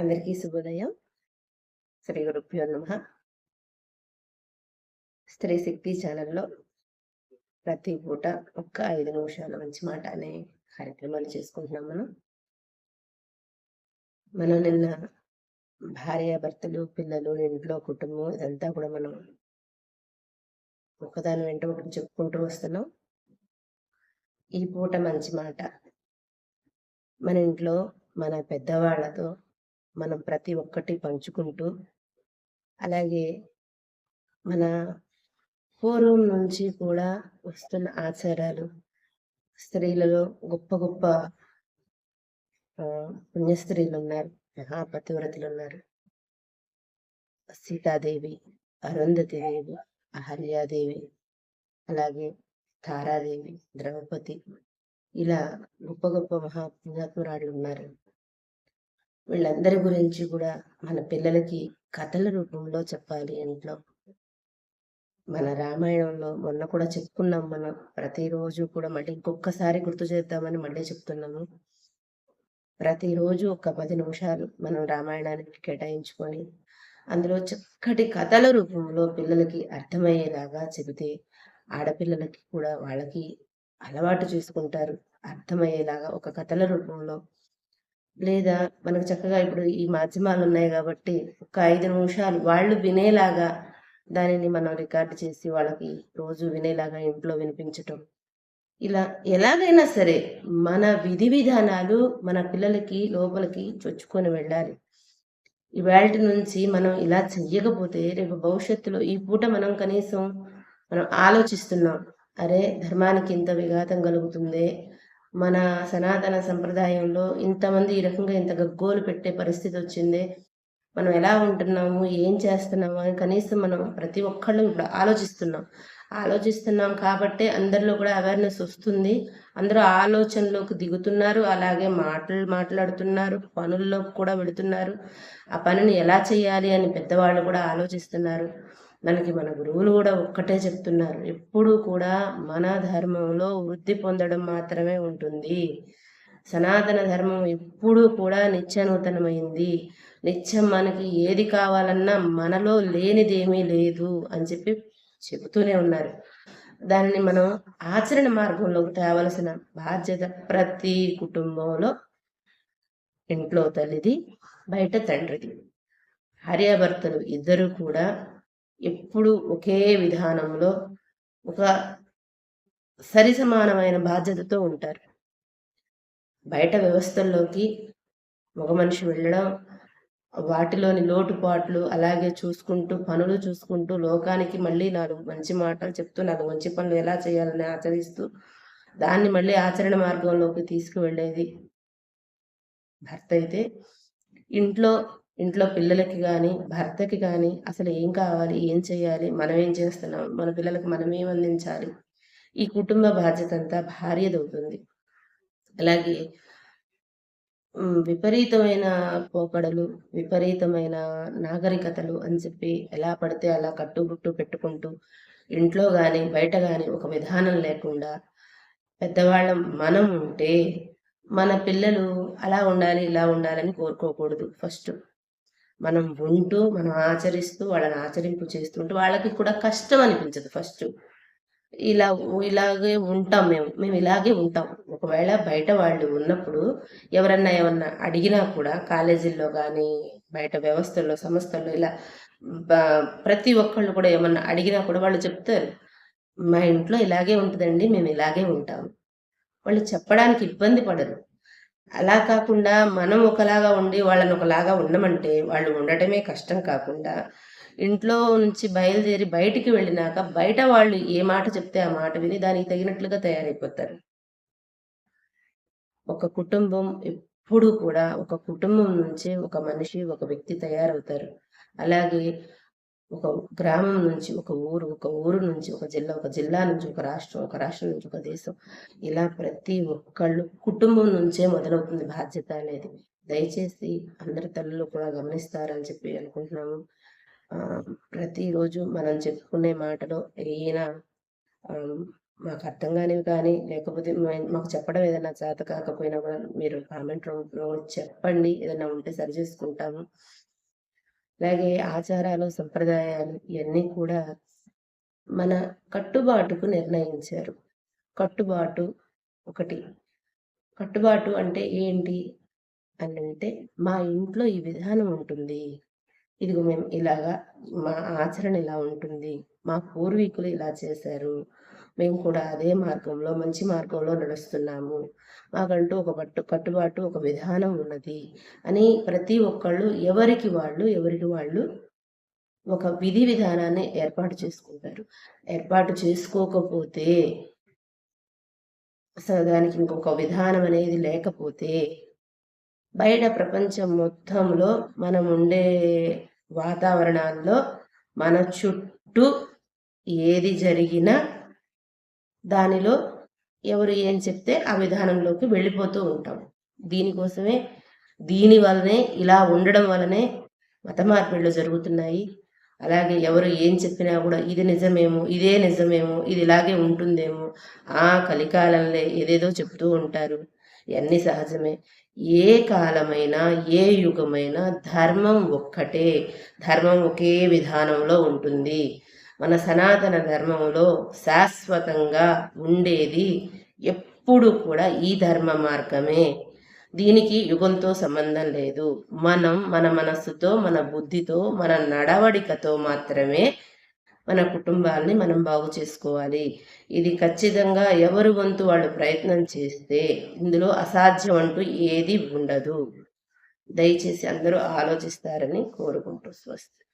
అందరికీ శుభోదయం. శ్రీ గురుభ్యో నమ. స్త్రీ శక్తి ఛానల్లో ప్రతి పూట ఒక్క ఐదు నిమిషాల మంచి మాట అనే కార్యక్రమాలు చేసుకుంటున్నాం మనం. మనం నిన్న భార్య భర్తలు పిల్లలు ఇంట్లో కుటుంబం ఇదంతా కూడా మనం ఒకదాని వెంట ఒకటి చెప్పుకుంటూ వస్తున్నాం. ఈ పూట మంచి మాట. మన ఇంట్లో మన పెద్దవాళ్ళతో మనం ప్రతి ఒక్కటి పంచుకుంటూ అలాగే మన పూర్వం నుంచి కూడా వస్తున్న ఆచారాలు స్త్రీలలో గొప్ప గొప్ప పుణ్యస్త్రీలు ఉన్నారు మహాపతివ్రతలు ఉన్నారు సీతాదేవి అరుంధతి దేవి అహల్యాదేవి అలాగే తారాదేవి ద్రౌపది ఇలా గొప్ప గొప్ప మహాపుణ్యాత్మురాళ్ళు ఉన్నారు. వీళ్ళందరి గురించి కూడా మన పిల్లలకి కథల రూపంలో చెప్పాలి ఇంట్లో. మన రామాయణంలో మొన్న కూడా చెప్పుకున్నాం మనం. ప్రతిరోజు కూడా మళ్ళీ ఇంకొకసారి గుర్తు చేద్దామని మళ్ళీ చెప్తున్నాము. ప్రతిరోజు ఒక పది నిమిషాలు మనం రామాయణానికి కేటాయించుకొని అందులో చక్కటి కథల రూపంలో పిల్లలకి అర్థమయ్యేలాగా చెబితే ఆడపిల్లలకి కూడా వాళ్ళకి అలవాటు చేసుకుంటారు. అర్థమయ్యేలాగా ఒక కథల రూపంలో లేదా మనకు చక్కగా ఇప్పుడు ఈ మాధ్యమాలు ఉన్నాయి కాబట్టి ఒక ఐదు నిమిషాలు వాళ్ళు వినేలాగా దానిని మనం రికార్డు చేసి వాళ్ళకి రోజు వినేలాగా ఇంట్లో వినిపించటం. ఇలా ఎలాగైనా సరే మన విధి విధానాలు మన పిల్లలకి లోపలికి చొచ్చుకొని వెళ్ళాలి. ఇవాళ నుంచి మనం ఇలా చెయ్యకపోతే రేపు భవిష్యత్తులో ఈ పూట మనం కనీసం మనం ఆలోచిస్తున్నాం అరే ధర్మానికి ఇంత విఘాతం కలుగుతుందే మన సనాతన సంప్రదాయంలో ఇంతమంది ఈ రకంగా ఇంత గగ్గోలు పెట్టే పరిస్థితి వచ్చింది. మనం ఎలా ఉంటున్నాము? ఏం చేస్తున్నాము? అని కనీసం మనం ప్రతి ఒక్కళ్ళు ఇప్పుడు ఆలోచిస్తున్నాం. ఆలోచిస్తున్నాం కాబట్టే అందరిలో కూడా అవేర్నెస్ వస్తుంది. అందరూ ఆలోచనలోకి దిగుతున్నారు. అలాగే మాటలు మాట్లాడుతున్నారు. పనుల్లో కూడా వెళుతున్నారు. ఆ పనిని ఎలా చేయాలి అని పెద్దవాళ్ళు కూడా ఆలోచిస్తున్నారు. మనకి మన గురువులు కూడా ఒక్కటే చెప్తున్నారు. ఎప్పుడూ కూడా మన ధర్మంలో వృద్ధి పొందడం మాత్రమే ఉంటుంది. సనాతన ధర్మం ఎప్పుడూ కూడా నిత్యనూతనమైంది. నిత్యం మనకి ఏది కావాలన్నా మనలో లేనిదేమీ లేదు అని చెప్పి చెబుతూనే ఉన్నారు. దానిని మనం ఆచరణ మార్గంలోకి తేవలసిన బాధ్యత ప్రతి కుటుంబంలో ఇంట్లో తల్లిది బయట తండ్రిది. భార్యాభర్తలు ఇద్దరు కూడా ఎప్పుడు ఒకే విధానంలో ఒక సరి సమానమైన బాధ్యతతో ఉంటారు. బయట వ్యవస్థల్లోకి మగ మనిషి వెళ్ళడం వాటిలోని లోటుపాట్లు అలాగే చూసుకుంటూ పనులు చూసుకుంటూ లోకానికి మళ్ళీ నాలుగు మంచి మాటలు చెప్తూ నాలుగు మంచి పనులు ఎలా చేయాలని ఆచరిస్తూ దాన్ని మళ్ళీ ఆచరణ మార్గంలోకి తీసుకువెళ్ళేది. భర్త అయితే ఇంట్లో ఇంట్లో పిల్లలకి కానీ భర్తకి కానీ అసలు ఏం కావాలి ఏం చేయాలి మనం ఏం చేస్తున్నాం మన పిల్లలకు మనం ఏం అందించాలి ఈ కుటుంబ బాధ్యత అంతా భార్యదవుతుంది అలాగే విపరీతమైన పోకడలు విపరీతమైన నాగరికతలు అని చెప్పి ఎలా పడితే అలా కట్టుబుట్టు పెట్టుకుంటూ ఇంట్లో కానీ బయట కానీ ఒక విధానం లేకుండా పెద్దవాళ్ళం మనం ఉంటే మన పిల్లలు అలా ఉండాలి ఇలా ఉండాలని కోరుకోకూడదు ఫస్ట్. మనం ఉంటూ మనం ఆచరిస్తూ వాళ్ళని ఆచరింపు చేస్తుంటూ వాళ్ళకి కూడా కష్టం అనిపించదు ఫస్ట్. ఇలా ఇలాగే ఉంటాం మేము. మేము ఇలాగే ఉంటాం. ఒకవేళ బయట వాళ్ళు ఉన్నప్పుడు ఎవరన్నా ఏమన్నా అడిగినా కూడా కాలేజీల్లో కానీ బయట వ్యవస్థల్లో సంస్థల్లో ఇలా ప్రతి ఒక్కళ్ళు కూడా ఏమన్నా అడిగినా కూడా వాళ్ళు చెప్తారు. మా ఇంట్లో ఇలాగే ఉంటుందండి మేము ఇలాగే ఉంటాము వాళ్ళు చెప్పడానికి ఇబ్బంది పడరు. అలా కాకుండా మనం ఒకలాగా ఉండి వాళ్ళని ఒకలాగా ఉండమంటే వాళ్ళు ఉండటమే కష్టం కాకుండా ఇంట్లో నుంచి బయలుదేరి బయటికి వెళ్ళినాక బయట వాళ్ళు ఏ మాట చెప్తే ఆ మాట విని దానికి తగినట్లుగా తయారైపోతారు. ఒక కుటుంబం ఎప్పుడు కూడా ఒక కుటుంబం నుంచే ఒక మనిషి ఒక వ్యక్తి తయారవుతారు. అలాగే ఒక గ్రామం నుంచి ఒక ఊరు ఒక ఊరు నుంచి ఒక జిల్లా ఒక జిల్లా నుంచి ఒక రాష్ట్రం ఒక రాష్ట్రం నుంచి ఒక దేశం. ఇలా ప్రతి ఒక్కళ్ళు కుటుంబం నుంచే మొదలవుతుంది బాధ్యత అనేది. దయచేసి అందరి తల్లులు కూడా గమనిస్తారని చెప్పి అనుకుంటున్నాము. ప్రతిరోజు మనం చెప్పుకునే మాటలో ఈయన మాకు అర్థం కానివి కానీ లేకపోతే మాకు చెప్పడం ఏదైనా చేత కాకపోయినా కూడా మీరు కామెంట్ రూపంలో చెప్పండి. ఏదైనా ఉంటే సరి చేసుకుంటాము. అలాగే ఆచారాలు సంప్రదాయాలు ఇవన్నీ కూడా మన కట్టుబాటుకు నిర్ణయించారు. కట్టుబాటు ఒకటి. కట్టుబాటు అంటే ఏంటి? అని అంటే మా ఇంట్లో ఈ విధానం ఉంటుంది. ఇదిగో మేము ఇలాగా మా ఆచరణ ఇలా ఉంటుంది. మా పూర్వీకులు ఇలా చేశారు. మేము కూడా అదే మార్గంలో మంచి మార్గంలో నడుస్తున్నాము. మాకంటూ ఒక పట్టు కట్టుబాటు ఒక విధానం ఉన్నది అని ప్రతి ఒక్కళ్ళు ఎవరికి వాళ్ళు ఎవరికి వాళ్ళు ఒక విధి విధానాన్ని ఏర్పాటు చేసుకుంటారు. ఏర్పాటు చేసుకోకపోతే అసలు దానికి ఇంకొక విధానం అనేది లేకపోతే బయట ప్రపంచం మొత్తంలో మనం ఉండే వాతావరణాల్లో మన చుట్టూ ఏది జరిగినా దానిలో ఎవరు ఏం చెప్తే ఆ విధానంలోకి వెళ్ళిపోతూ ఉంటాం. దీనికోసమే దీని వలనే ఇలా ఉండడం వలనే మత మార్పిళ్ళు జరుగుతున్నాయి. అలాగే ఎవరు ఏం చెప్పినా కూడా ఇది నిజమేమో ఇదే నిజమేమో ఇది ఇలాగే ఉంటుందేమో ఆ కలికాలంలో ఏదేదో చెప్తూ ఉంటారు. ఇవన్నీ సహజమే. ఏ కాలమైనా ఏ యుగమైనా ధర్మం ఒక్కటే. ధర్మం ఒకే విధానంలో ఉంటుంది. మన సనాతన ధర్మంలో శాశ్వతంగా ఉండేది ఎప్పుడు కూడా ఈ ధర్మ మార్గమే. దీనికి యుగంతో సంబంధం లేదు. మనం మన మనస్సుతో మన బుద్ధితో మన నడవడికతో మాత్రమే మన కుటుంబాల్ని మనం బాగు చేసుకోవాలి. ఇది ఖచ్చితంగా ఎవరి వంతు వాళ్ళు ప్రయత్నం చేస్తే ఇందులో అసాధ్యం అంటూ ఏది ఉండదు. దయచేసి అందరూ ఆలోచిస్తారని కోరుకుంటూ స్వస్తి.